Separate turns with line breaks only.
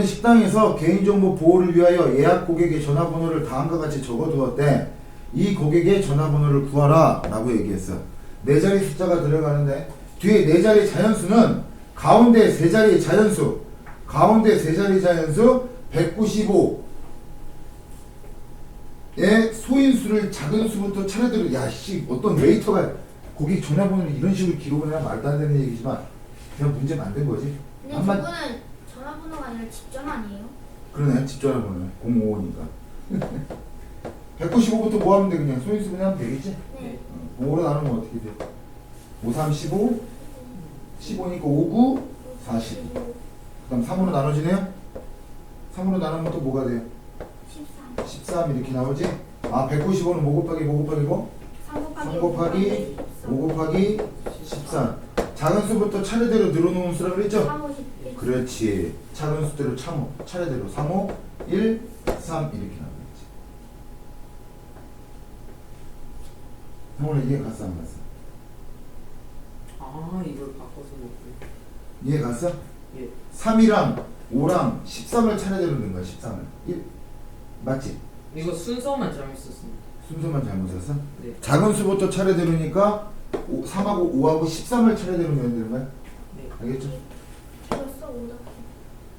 어느 식당에서 개인정보 보호를 위하여 예약 고객의 전화번호를 다음과 같이 적어두었대. 이 고객의 전화번호를 구하라 라고 얘기했어. 네 자리 숫자가 들어가는데 뒤에 네 자리 자연수는 가운데 세 자리 자연수 가운데 세 자리 자연수 195의 소인수를 작은 수부터 차례대로 야씨 어떤 웨이터가 고객 전화번호를 이런 식으로 기록을 해야 말도 안 되는 얘기지만 그냥 문제 만든 거지
근데
한마-
저거는 전화번호가 아니라 집전 아니에요?
그러네 집 전화번호 055니까 195부터 뭐 하면 돼 그냥 소인수 그냥 하면 되겠지
네.
5로 나누면 어떻게 돼? 5, 3, 15 15니까 59 40 그다음 3으로 나눠지네요 3으로 나누면 또 뭐가 돼요?
13.
13 이렇게 나오지? 아 195는 뭐 곱하기 뭐 곱하기 뭐?
3 곱하기
3 곱하기 5 곱하기 13 작은 수부터 차례대로 늘어놓은 수라고 그랬죠?
3, 5, 11.
그렇지 작은 수대로 참, 차례대로 3, 5, 1, 3 이렇게 나오겠지 오늘 이해 갔어 안 갔어?
아 이걸 바꿔서 먹고
이해 갔어?
예
3이랑 5랑 13을 차례대로 넣은 거야 13을 1 맞지?
이거 순서만 잘못 썼습니다
순서만 잘못 썼어?
네
작은 수부터 차례대로니까 3하고 5하고 13을 차례대로 넣으면 되는 거야?
네.
알겠죠?